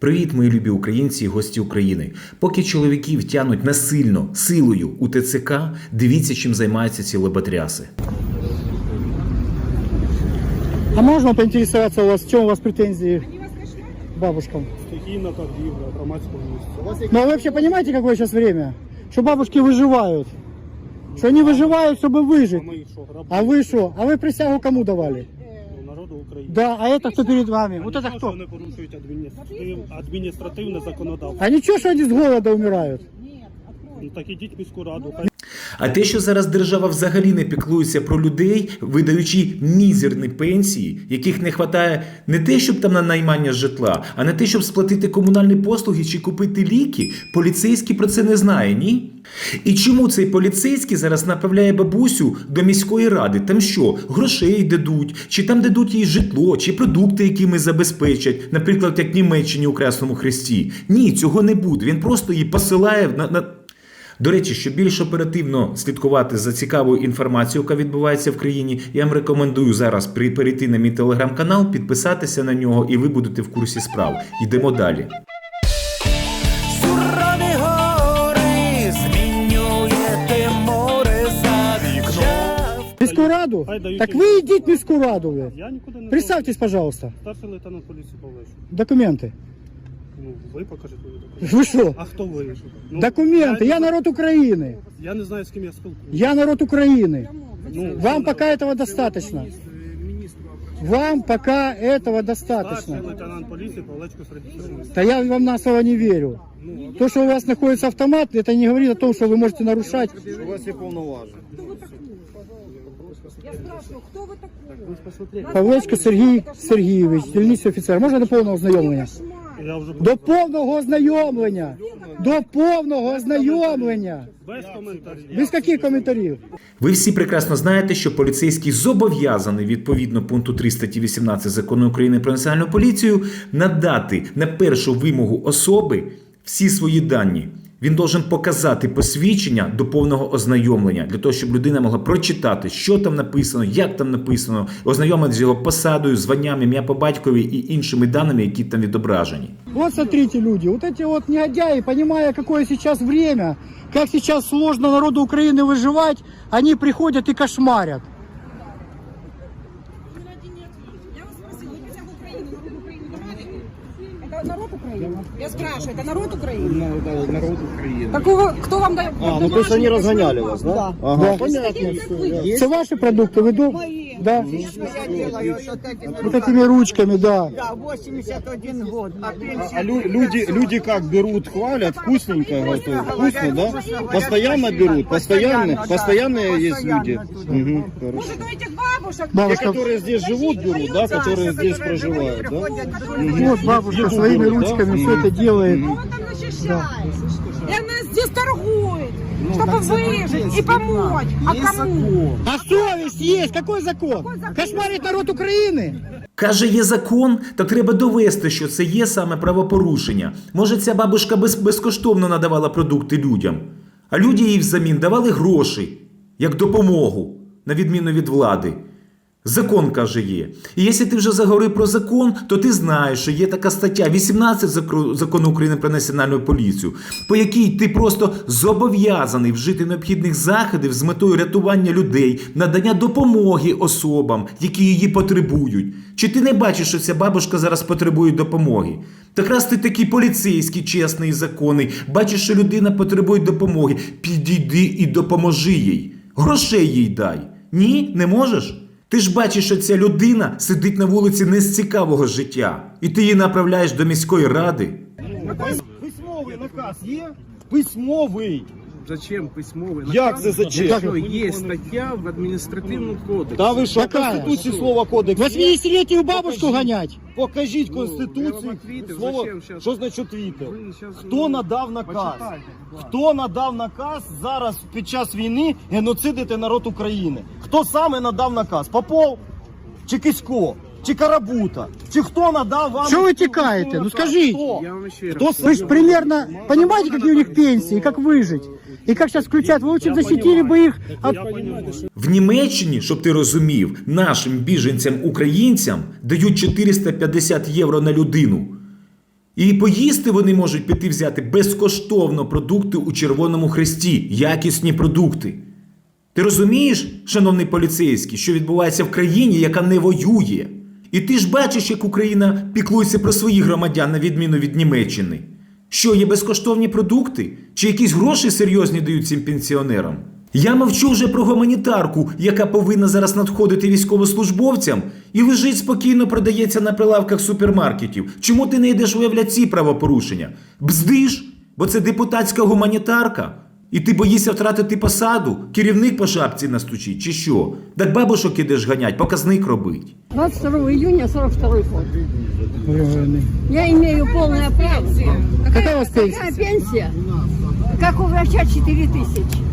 Привіт, мої любі українці і гості України. Поки чоловіків тянуть насильно силою у ТЦК, дивіться, чим займаються ці лоботряси. А можно поинтересоваться у вас, в чем у вас претензии к бабушкам? стихійна торгівля в громадському місці. Ну а вы вообще понимаете, какое сейчас время? Что бабушки выживают? Что они выживают, чтобы выжить. А ми що, грабуємо А вы что? А вы присягу кому давали? Да, а это кто перед вами? Вот это кто? Вони порушують адміністратив... адміністративне законодавство. А ничего, что они с голода умирают? Ну так ідіть в міську раду. Хай А те, що зараз держава взагалі не піклується про людей, видаючи мізерні пенсії, яких не вистачає не те, щоб там на наймання житла, а не те, щоб сплатити комунальні послуги чи купити ліки, поліцейський про це не знає, ні? І чому цей поліцейський зараз направляє бабусю до міської ради? Там що, грошей дадуть, чи там дадуть їй житло, чи продукти, якими забезпечать, наприклад, як в Німеччині у Красному Хресті? Ні, цього не буде. Він просто її посилає на. на... До речі, щоб більш оперативно слідкувати за цікавою інформацією, яка відбувається в країні, я вам рекомендую зараз при- перейти на мій телеграм-канал, підписатися на нього, і ви будете в курсі справ. Йдемо далі. Сурові гори змінюєте море за вікном. В Міську раду? Хай дають Так їм. вы идите в Міську раду. Вы. Я нікуди не Представьтесь, пожалуйста. знаю. Старший лейтенант поліції Павлович. Документы. Ну, ви покажете мені документи. Вы что? А хто ви? Ну, Документы. Я народ Украины. Я не знаю, з ким я спілкуюся. Я народ Украины. Ну, Вам пока этого достаточно. Вам пока этого достаточно. Старший лейтенант поліції Павлечко Сергій Сергійович. Да я вам на слово не верю. Ну, То, что у вас находится автомат, это не говорит о том, что вы можете нарушать. У вас є повноваження. Я спрашиваю, кто вы такой? ви ж посмотрите. Павлечко Сергій Сергійович, дільниця офіцер. Можна до повного ознайомлення? Я вже До повного ознайомлення. До повного ознайомлення. без коментарів. Без яких коментарів? Ви всі прекрасно знаєте, що поліцейський зобов'язаний відповідно пункту 3 статті 18 закону України про національну поліцію надати на першу вимогу особи всі свої дані. Він должен показати посвідчення до повного ознайомлення для того, щоб людина могла прочитати, що там написано, як там написано, ознайомитися з його посадою, званням, ім'я по батькові і іншими даними, які там відображені. Вот смотрите, люди, вот эти вот негодяи, понимая, какое сейчас время, как сейчас сложно народу Украины выживать, они приходят и кошмарят. Я вас спросила, вы присягу Украины, народ Украины давали? Это народ Украины? Я спрашиваю, это народ Украины? Народ України. Какого, кто вам дает? А, ну просто они разгоняли вас, да? Да. Ага, Да. понятно. Это ваши продукты, вы дом? Да. Я делаю вот этими Вот этими ручками, да. Да, 81 год. А А пенсия... лю- люди, люди как берут, хвалят, вкусненько готовят. Вкусно, да? Постоянно берут, постоянно, постоянные есть люди. Угу, хорошо. Может, у этих бабушек? Те, Бабушка, которые здесь живут, берут, да, которые здесь проживают, да? вот бабушка Еду своими берут, да? ручками все Мгм. это делает. Он там защищает. И она здесь торгует, чтобы выжить и помочь. А кому? А совесть есть, какой закон? Кошмарить народ Украины? Каже, є закон, та треба довести, що це є саме правопорушення. Може, ця бабушка без, безкоштовно надавала продукти людям, а люди їй взамін давали гроші, як допомогу, на відміну від влади. Закон каже є. І якщо ти вже заговорив про закон, то ти знаєш, що є така стаття 18 закону України про національну поліцію, по якій ти просто зобов'язаний вжити необхідних заходів з метою рятування людей, надання допомоги особам, які її потребують. Чи ти не бачиш, що ця бабушка зараз потребує допомоги? Так раз ти такий поліцейський, чесний законний, бачиш, що людина потребує допомоги, підійди і допоможи їй. Грошей їй дай. Ні, не можеш? Ти ж бачиш, що ця людина сидить на вулиці не з цікавого життя, і ти її направляєш до міської ради. Письмовий наказ є? Письмовий. Зачем письмовий Як це зачем? Якщо є стаття в адміністративному кодексі. Та ви що, Какая? Конституції слова кодекс? є? 80-летнюю бабушку гонять? Покажіть Ну, Конституцію. отвітив, Слово, зачем щас? що значить? Ви щас, Хто ну, надав наказ? почитайте, будь ласка. Хто надав наказ зараз під час війни геноцидити народ України? Хто саме надав наказ? Попов? Чи Кисько? Чи Карабута? Чи хто надав вам? Що ви цю- тікаєте? цю Ну, наказ? скажіть. Хто? Я вам ще Хто раз. сам? Вы же примерно понимаете, какие у них пенсии, как выжить? И как сейчас включать? Вы лучше защитили бы их от... Я розумію, що В Німеччині, щоб ти розумів, нашим біженцям українцям дають 450 євро на людину. І поїсти вони можуть піти взяти безкоштовно продукти у Червоному Хресті, якісні продукти. Ти розумієш, шановний поліцейський, що відбувається в країні, яка не воює? І ти ж бачиш, як Україна піклується про своїх громадян, на відміну від Німеччини. Що є безкоштовні продукти? Чи якісь гроші серйозні дають цим пенсіонерам? Я мовчу вже про гуманітарку, яка повинна зараз надходити військовослужбовцям і лежить спокійно продається на прилавках супермаркетів. Чому ти не йдеш виявляти ці правопорушення? Бздиш, бо це депутатська гуманітарка. І ти боїшся втратити посаду? Керівник по шапці настучить, чи що? Так бабушок ідеш ганять, показник робить. 22 июня 42 год. Я имею полное право. Какая у вас пенсия? Какая пенсия? Как у врача 4 тысячи.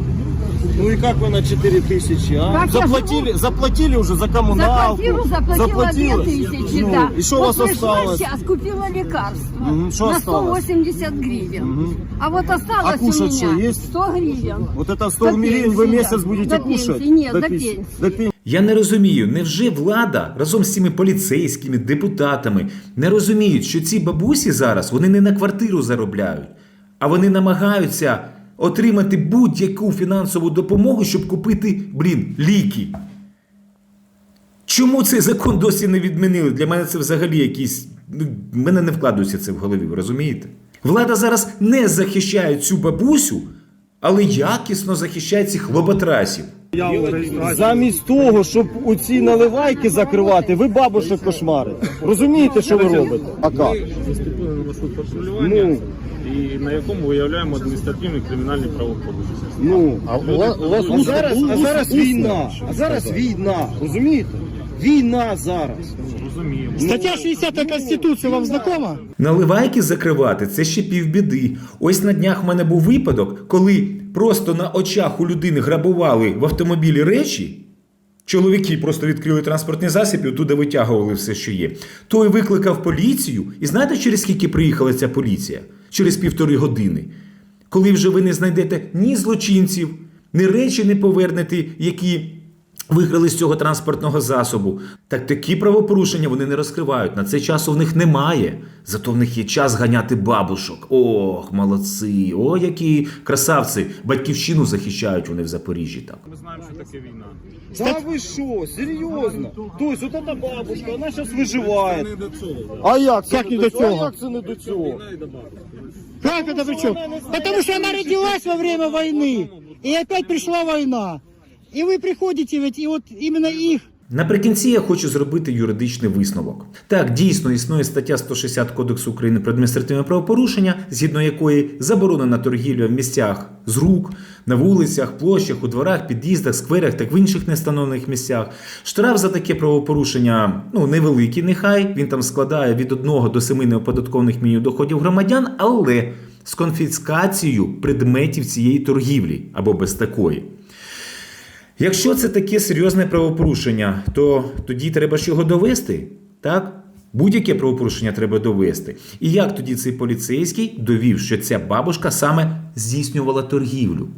Ну и как вы на 4 тысячи, а? Как я заплатили, заплатили уже за За коммуналку. квартиру заплатила 2 тысячи, Ну, да. И что у вас вот пришла осталось? сейчас, купила лекарство Мгм, что на осталось? 180 гривен. Мгм. А вот осталось А кушать у меня что, есть? 100 гривен. Вот это 100 До гривен вы пенсии, месяц да. будете До кушать? пенсии, нет, до пенс- пенсии. До пенсии. Я не розумію, невже влада разом з цими поліцейськими, депутатами не розуміють, що ці бабусі зараз вони не на квартиру заробляють, а вони намагаються отримати будь-яку фінансову допомогу, щоб купити, блін, ліки. Чому цей закон досі не відмінили? Для мене це взагалі якийсь. Ну, мене не вкладується це в голові, ви розумієте? Влада зараз не захищає цю бабусю, але якісно захищає цих лоботрасів. Замість того, щоб оці наливайки закривати, ви бабушек кошмарите. Розумієте, що ви робите? А як? Заступили на маршрут патрулювання, Ну. і на якому виявляємо адміністративні кримінальні правопорушення. Ну, а, а зараз, а зараз війна. А зараз війна. Розумієте? Війна зараз. Розуміємо. Статья 60 Конституции вам знакома? Наливайки закривати це ще півбіди. Ось на днях в мене був випадок, коли просто на очах у людини грабували в автомобілі речі. Чоловіки просто відкрили транспортний засіб і оттуда витягували все, що є. Той викликав поліцію, і знаєте, через скільки приїхала ця поліція? Через півтори години. Коли вже ви не знайдете ні злочинців, ні речі не повернете, які виграли з цього транспортного засобу. Так такі правопорушення вони не розкривають. На це часу в них немає. Зато в них є час ганяти бабушок. Ох, молодці! О, які красавці! Батьківщину захищають вони в Запоріжжі. Так. Ми знаємо, що таке війна. Та ви що, серйозно? Тобто, от ця бабушка, вона зараз виживає. А як це Як не до до цього? А як це не до цього? Как это причем? Потому что она родилась во время войны, и опять пришла война. И вы приходите ведь, и вот именно их Наприкінці я хочу зробити юридичний висновок. Так, дійсно існує стаття 160 Кодексу України про адміністративне правопорушення, згідно якої заборонена торгівля в місцях з рук, на вулицях, площах, у дворах, під'їздах, скверах та в інших нестановлених місцях. Штраф за таке правопорушення ну невеликий, нехай він там складає від 1 до 7 неоподаткованих мінімумів доходів громадян, але з конфіскацією предметів цієї торгівлі або без такої. Якщо це таке серйозне правопорушення, то тоді треба ж його довести. Так? Будь-яке правопорушення треба довести. І як тоді цей поліцейський довів, що ця бабушка саме здійснювала торгівлю?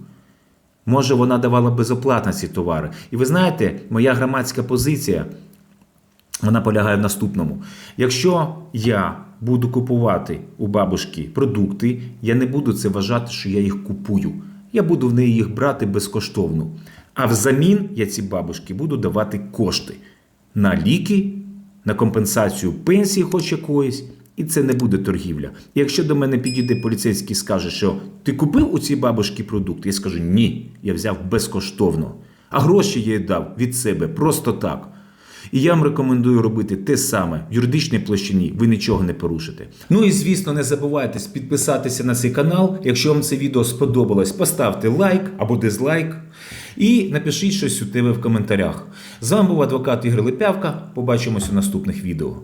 Може, вона давала безоплатно ці товари. І ви знаєте, моя громадська позиція вона полягає в наступному: якщо я буду купувати у бабушки продукти, я не буду це вважати, що я їх купую. Я буду в неї їх брати безкоштовно. А взамін я ці бабушки буду давати кошти на ліки, на компенсацію пенсії, хоч якоїсь. І це не буде торгівля. Якщо до мене підійде поліцейський і скаже, що ти купив у цій бабушки продукт, я скажу ні, я взяв безкоштовно. А гроші я їй дав від себе просто так. І я вам рекомендую робити те саме в юридичній площині. Ви нічого не порушите. Ну і звісно, не забувайте підписатися на цей канал. Якщо вам це відео сподобалось, поставте лайк або дизлайк. І напишіть щось у тебе в коментарях. З вами був адвокат Ігор Липявка. Побачимось у наступних відео.